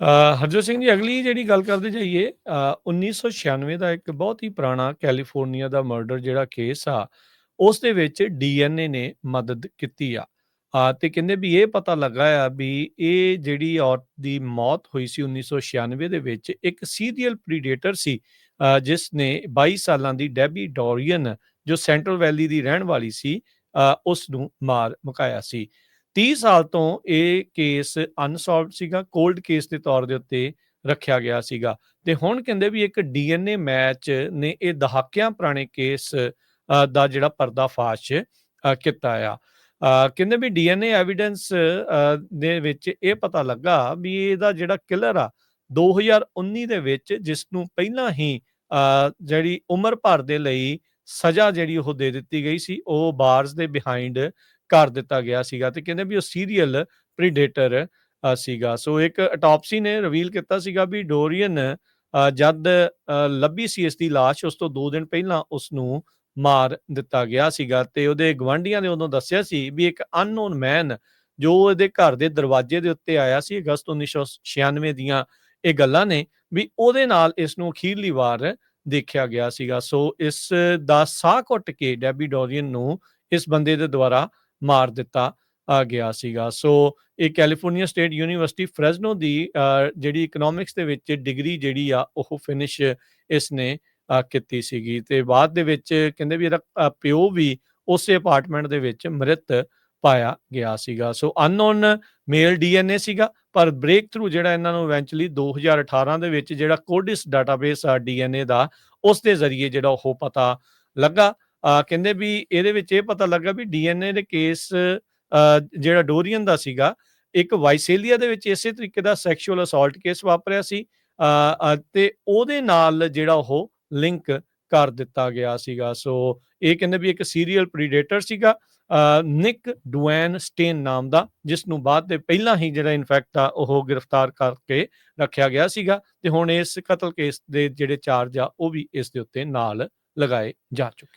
ਹਰਜੋਤ ਸਿੰਘ ਜੀ ਅਗਲੀ ਜਿਹੜੀ ਗੱਲ ਕਰਦੇ ਜਾਈਏ ਅ, 1996 ਦਾ ਇੱਕ ਬਹੁਤ ਹੀ ਪੁਰਾਣਾ ਕੈਲੀਫੋਰਨੀਆ ਦਾ ਮਰਡਰ ਜਿਹੜਾ ਕੇਸ ਆ ਉਸ ਦੇ ਵਿੱਚ ਡੀਐਨਏ ਨੇ ਮਦਦ ਕੀਤੀ ਆ। ਆ ਤੇ ਕਹਿੰਦੇ ਵੀ ਇਹ ਪਤਾ ਲੱਗਾ ਆ ਵੀ ਇਹ ਜਿਹੜੀ ਔਰਤ ਦੀ ਮੌਤ ਹੋਈ ਸੀ 1996 ਦੇ ਵਿੱਚ ਇੱਕ ਸੀਰੀਅਲ ਪ੍ਰੀਡੇਟਰ ਸੀ ਜਿਸ ਨੇ 22 ਸਾਲਾਂ ਦੀ ਡੈਬੀ ਡੋਰੀਅਨ ਜੋ ਸੈਂਟਰਲ ਵੈਲੀ ਦੀ ਰਹਿਣ ਵਾਲੀ ਸੀ ਉਸ ਨੂੰ ਮਾਰ ਮੁਕਾਇਆ ਸੀ। 30 ਸਾਲ ਤੋਂ ਇਹ ਕੇਸ ਅਨਸੋਲਵਡ ਸੀਗਾ ਕੋਲਡ ਕੇਸ ਦੇ ਤੌਰ ਦੇ ਉੱਤੇ ਰੱਖਿਆ ਗਿਆ ਸੀਗਾ। ਤੇ ਹੁਣ ਕਹਿੰਦੇ ਵੀ ਇੱਕ ਡੀਐਨਏ ਮੈਚ ਨੇ ਇਹ ਦਹਾਕਿਆਂ ਪੁਰਾਣੇ ਕੇਸ ਦਾ ਜਿਹੜਾ ਪਰਦਾਫਾਸ਼ ਅ, ਕੀਤਾ ਆ। ਕਹਿੰਦੇ ਵੀ ਡੀਐਨਏ ਐਵੀਡੈਂਸ ਦੇ ਵਿੱਚ ਇਹ ਪਤਾ ਲੱਗਾ ਵੀ ਇਹਦਾ ਜਿਹੜਾ ਕਿਲਰ ਆ 2019 ਦੇ ਵਿੱਚ ਜਿਸ ਨੂੰ ਪਹਿਲਾਂ ਹੀ ਅ, ਜਿਹੜੀ ਉਮਰ ਭਰ ਦੇ ਲਈ ਸਜ਼ਾ ਜਿਹੜੀ ਉਹ ਦੇ ਦਿੱਤੀ ਗਈ ਸੀ ਉਹ ਬਾਰਸ ਦੇ ਬਿਹਾਈਂਡ ਕਰ ਦਿੱਤਾ ਗਿਆ ਸੀਗਾ ਤੇ ਕਹਿੰਦੇ ਵੀ ਉਹ ਸੀਰੀਅਲ ਪ੍ਰੀਡੇਟਰ ਸੀਗਾ। ਸੋ ਇੱਕ ਅਟਾਪਸੀ ਨੇ ਰਿਵੀਲ ਕੀਤਾ ਸੀਗਾ ਵੀ ਡੋਰੀਅਨ ਜਦ ਲੱਭੀ ਸੀ ਇਸ ਦੀ ਲਾਸ਼, ਉਸ ਤੋਂ 2 ਦਿਨ ਪਹਿਲਾਂ ਉਸ ਨੂੰ ਮਾਰ ਦਿੱਤਾ ਗਿਆ ਸੀਗਾ ਤੇ ਉਹਦੇ ਗਵਾਂਢੀਆਂ ਨੇ ਉਦੋਂ ਦੱਸਿਆ ਸੀ ਵੀ ਇੱਕ ਅਨਨੋਨ ਮੈਨ ਜੋ ਇਹਦੇ ਘਰ ਦੇ ਦਰਵਾਜ਼ੇ ਦੇ ਉੱਤੇ ਆਇਆ ਸੀ, ਅਗਸਤ 1996 ਦੀਆਂ ਇਹ ਗੱਲਾਂ ਨੇ, ਵੀ ਉਹਦੇ ਨਾਲ ਇਸ ਨੂੰ ਅਖੀਰਲੀ ਵਾਰ ਦੇਖਿਆ ਗਿਆ ਸੀਗਾ। ਸੋ ਇਸ ਦਾ ਸਾਹ ਘੁੱਟ ਕੇ ਡੈਬੀ ਡੋਰੀਅਨ ਨੂੰ ਇਸ ਬੰਦੇ ਦੇ ਦੁਆਰਾ ਮਾਰ ਦਿੱਤਾ ਗਿਆ ਸੀਗਾ। ਸੋ ਇਹ ਕੈਲੀਫੋਰਨੀਆ ਸਟੇਟ ਯੂਨੀਵਰਸਿਟੀ ਫ੍ਰੈਜ਼ਨੋ ਦੀ ਜਿਹੜੀ ਇਕਨੋਮਿਕਸ ਦੇ ਵਿੱਚ ਡਿਗਰੀ ਜਿਹੜੀ ਆ, ਉਹ ਫਿਨਿਸ਼ ਇਸ ਨੇ ਕੀਤੀ ਸੀਗੀ। ਤੇ ਬਾਅਦ ਦੇ ਵਿੱਚ ਕਹਿੰਦੇ ਵੀ ਇਹਦਾ ਪਿਓ ਵੀ ਉਸੇ ਅਪਾਰਟਮੈਂਟ ਦੇ ਵਿੱਚ ਮ੍ਰਿਤ ਪਾਇਆ ਗਿਆ ਸੀਗਾ। ਸੋ ਅਨਨੋਨ ਮੇਲ ਡੀਐਨਏ ਸੀਗਾ, ਪਰ ਬ੍ਰੇਕ ਥਰੂ ਜਿਹੜਾ ਇਹਨਾਂ ਨੂੰ ਇਵੈਂਚੁਅਲੀ 2018 ਦੇ ਵਿੱਚ ਜਿਹੜਾ ਕੋਡਿਸ ਡਾਟਾਬੇਸ ਆ ਡੀਐਨਏ ਦਾ, ਉਸ ਦੇ ਜ਼ਰੀਏ ਜਿਹੜਾ ਉਹ ਪਤਾ ਲੱਗਾ। ਕਹਿੰਦੇ ਵੀ ਇਹਦੇ ਵਿੱਚ ਇਹ ਪਤਾ ਲੱਗਾ ਵੀ ਡੀਐਨਏ ਦੇ ਕੇਸ ਜਿਹੜਾ ਡੋਰੀਅਨ ਦਾ ਸੀਗਾ ਇੱਕ ਵਾਈਸੇਲੀਆ ਦੇ ਵਿੱਚ ਇਸੇ ਤਰੀਕੇ ਦਾ ਸੈਕਸ਼ੂਅਲ ਅਸੌਲਟ ਕੇਸ ਵਾਪਰਿਆ ਸੀ ਅ, ਤੇ ਉਹਦੇ ਨਾਲ ਜਿਹੜਾ ਉਹ ਲਿੰਕ ਕਰ ਦਿੱਤਾ ਗਿਆ ਸੀਗਾ। ਸੋ ਇਹ ਕਹਿੰਦੇ ਵੀ ਇੱਕ ਸੀਰੀਅਲ ਪ੍ਰੀਡੇਟਰ ਸੀਗਾ ਅ, ਨਿਕ ਡੁਐਨ ਸਟੇਨ ਨਾਮ ਦਾ ਜਿਸ ਨੂੰ ਬਾਅਦ ਦੇ ਪਹਿਲਾਂ ਹੀ ਜਿਹੜਾ ਇਨਫੈਕਟ ਆ ਉਹ ਗ੍ਰਿਫਤਾਰ ਕਰਕੇ ਰੱਖਿਆ ਗਿਆ ਸੀਗਾ ਤੇ ਹੁਣ ਇਸ ਕਤਲ ਕੇਸ ਦੇ ਜਿਹੜੇ ਚਾਰਜ ਆ ਉਹ ਵੀ ਇਸ ਦੇ ਉੱਤੇ ਨਾਲ ਲਗਾਏ ਜਾ ਚੁੱਕੇ